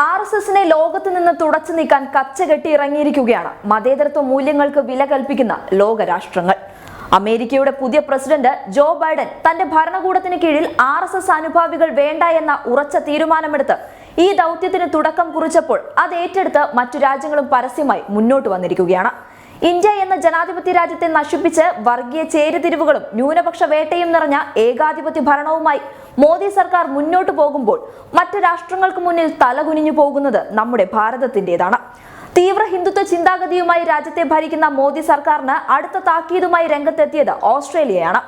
R S എസിനെ ലോകത്ത് നിന്ന് തുടച്ചു നീക്കാൻ കച്ചകെട്ടി ഇറങ്ങിയിരിക്കുകയാണ്. മതേതരത്വ മൂല്യങ്ങൾക്ക് വില കൽപ്പിക്കുന്ന ലോകരാഷ്ട്രങ്ങൾ. അമേരിക്കയുടെ പുതിയ പ്രസിഡന്റ് ജോ ബൈഡൻ തന്റെ ഭരണകൂടത്തിന് കീഴിൽ ആർ എസ് എസ് അനുഭാവികൾ വേണ്ട എന്ന ഉറച്ച തീരുമാനമെടുത്ത് ഈ ദൗത്യത്തിന് തുടക്കം കുറിച്ചപ്പോൾ അത് ഏറ്റെടുത്ത് മറ്റു രാജ്യങ്ങളും പരസ്യമായി മുന്നോട്ട് വന്നിരിക്കുകയാണ്. ഇന്ത്യ എന്ന ജനാധിപത്യ രാജ്യത്തെ നശിപ്പിച്ച് വർഗീയ ചേരിതിരിവുകളും ന്യൂനപക്ഷ വേട്ടയും നിറഞ്ഞ ഏകാധിപത്യ ഭരണവുമായി മോദി സർക്കാർ മുന്നോട്ട് പോകുമ്പോൾ മറ്റു രാഷ്ട്രങ്ങൾക്ക് മുന്നിൽ തലകുനിഞ്ഞു പോകുന്നത് നമ്മുടെ ഭാരതത്തിന്റേതാണ് തീവ്ര ഹിന്ദുത്വ ചിന്താഗതിയുമായി രാജ്യത്തെ ഭരിക്കുന്ന മോദി സർക്കാരിന് അടുത്ത താക്കീതുമായി രംഗത്തെത്തിയത് ഓസ്ട്രേലിയയാണ്.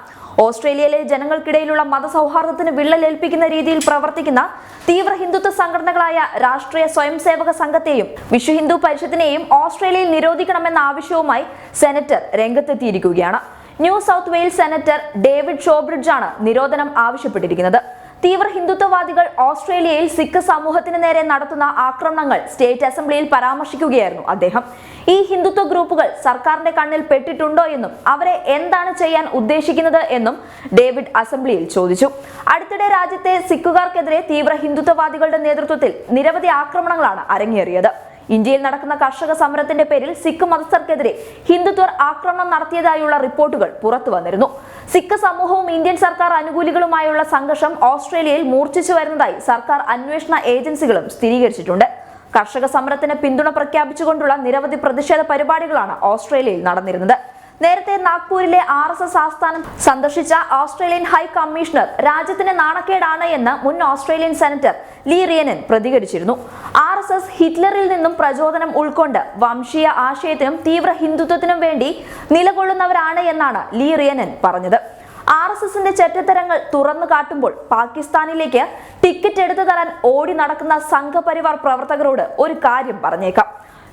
ഓസ്ട്രേലിയയിലെ ജനങ്ങൾക്കിടയിലുള്ള മതസൗഹാർദ്ദത്തിന് വിള്ളലേൽപ്പിക്കുന്ന രീതിയിൽ പ്രവർത്തിക്കുന്ന തീവ്ര ഹിന്ദുത്വ സംഘടനകളായ രാഷ്ട്രീയ സ്വയം സേവക സംഘത്തെയും വിശ്വ ഹിന്ദു പരിഷത്തിനെയും ഓസ്ട്രേലിയയിൽ നിരോധിക്കണമെന്ന ആവശ്യവുമായി സെനറ്റർ രംഗത്തെത്തിയിരിക്കുകയാണ്. New South Wales senator David Shoebridge ആണ് നിരോധനം ആവശ്യപ്പെട്ടിരിക്കുന്നത്. തീവ്ര ഹിന്ദുത്വവാദികൾ ഓസ്ട്രേലിയയിൽ സിഖ് സമൂഹത്തിന് നേരെ നടത്തുന്ന ആക്രമണങ്ങൾ സ്റ്റേറ്റ് അസംബ്ലിയിൽ പരാമർശിക്കുകയായിരുന്നു അദ്ദേഹം. ഈ ഹിന്ദുത്വ ഗ്രൂപ്പുകൾ സർക്കാരിന്റെ കണ്ണിൽ പെട്ടിട്ടുണ്ടോ എന്നും അവരെ എന്താണ് ചെയ്യാൻ ഉദ്ദേശിക്കുന്നത് എന്നും ഡേവിഡ് അസംബ്ലിയിൽ ചോദിച്ചു. അടുത്തിടെ രാജ്യത്തെ സിഖുകാർക്കെതിരെ തീവ്ര ഹിന്ദുത്വവാദികളുടെ നേതൃത്വത്തിൽ നിരവധി ആക്രമണങ്ങളാണ് അരങ്ങേറിയത്. ഇന്ത്യയിൽ നടക്കുന്ന കർഷക സമരത്തിന്റെ പേരിൽ സിഖ് മതസ്ഥർക്കെതിരെ ഹിന്ദുത്വർ ആക്രമണം നടത്തിയതായുള്ള റിപ്പോർട്ടുകൾ പുറത്തു വന്നിരുന്നു. സിഖ് സമൂഹവും ഇന്ത്യൻ സർക്കാർ അനുകൂലികളുമായുള്ള സംഘർഷം ഓസ്ട്രേലിയയിൽ മൂർച്ഛിച്ചു വരുന്നതായി സർക്കാർ അന്വേഷണ ഏജൻസികളും സ്ഥിരീകരിച്ചിട്ടുണ്ട്. കർഷക സമരത്തിന് പിന്തുണ പ്രഖ്യാപിച്ചുകൊണ്ടുള്ള നിരവധി പ്രതിഷേധ പരിപാടികളാണ് ഓസ്ട്രേലിയയിൽ നടന്നിരുന്നത്. നേരത്തെ നാഗ്പൂരിലെ ആർ എസ് എസ് ആസ്ഥാനം സന്ദർശിച്ച ഓസ്ട്രേലിയൻ ഹൈ കമ്മീഷണർ രാജ്യത്തിന് നാണക്കേടാണ് എന്ന് മുൻ ഓസ്ട്രേലിയൻ സെനറ്റർ ലീ റിയനൻ പ്രതികരിച്ചിരുന്നു. എസ് എസ് ഹിറ്റ്ലറിൽ നിന്നും പ്രചോദനം ഉൾക്കൊണ്ട് വംശീയ ആശയത്തിനും തീവ്ര ഹിന്ദുത്വത്തിനും വേണ്ടി നിലകൊള്ളുന്നവരാണ് എന്നാണ് ലീ റിയനൻ പറഞ്ഞത്. ആർ എസ് എസിന്റെ ചെറ്റത്തരങ്ങൾ തുറന്നു കാട്ടുമ്പോൾ പാകിസ്ഥാനിലേക്ക് ടിക്കറ്റ് എടുത്തു തരാൻ ഓടി നടക്കുന്ന സംഘപരിവാർ പ്രവർത്തകരോട് ഒരു കാര്യം പറഞ്ഞേക്കാം.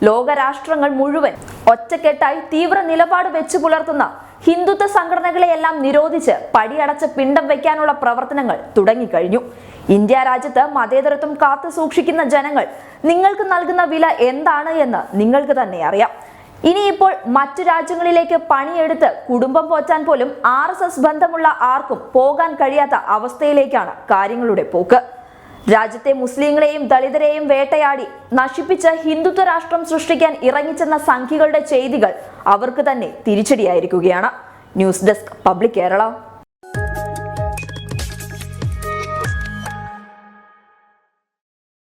ലോകരാഷ്ട്രങ്ങൾ മുഴുവൻ ഒറ്റക്കെട്ടായി തീവ്ര നിലപാട് വെച്ചു പുലർത്തുന്ന ഹിന്ദുത്വ സംഘടനകളെയെല്ലാം നിരോധിച്ച് പടിയടച്ച് പിണ്ടം വയ്ക്കാനുള്ള പ്രവർത്തനങ്ങൾ തുടങ്ങിക്കഴിഞ്ഞു. ഇന്ത്യ രാജ്യത്ത് മതേതരത്വം കാത്തു സൂക്ഷിക്കുന്ന ജനങ്ങൾ നിങ്ങൾക്ക് നൽകുന്ന വില എന്താണ് എന്ന് നിങ്ങൾക്ക് തന്നെ അറിയാം. ഇനിയിപ്പോൾ മറ്റു രാജ്യങ്ങളിലേക്ക് പണിയെടുത്ത് കുടുംബം പോറ്റാൻ പോലും ആർ എസ് എസ് ബന്ധമുള്ള ആർക്കും പോകാൻ കഴിയാത്ത അവസ്ഥയിലേക്കാണ് കാര്യങ്ങളുടെ പോക്ക്. രാജ്യത്തെ മുസ്ലിങ്ങളെയും ദളിതരെയും വേട്ടയാടി നശിപ്പിച്ച് ഹിന്ദുത്വ രാഷ്ട്രം സൃഷ്ടിക്കാൻ ഇറങ്ങിച്ചെന്ന സംഖ്യകളുടെ ചെയ്തികൾ അവർക്ക് തന്നെ തിരിച്ചടിയായിരിക്കുകയാണ്. News desk public Kerala.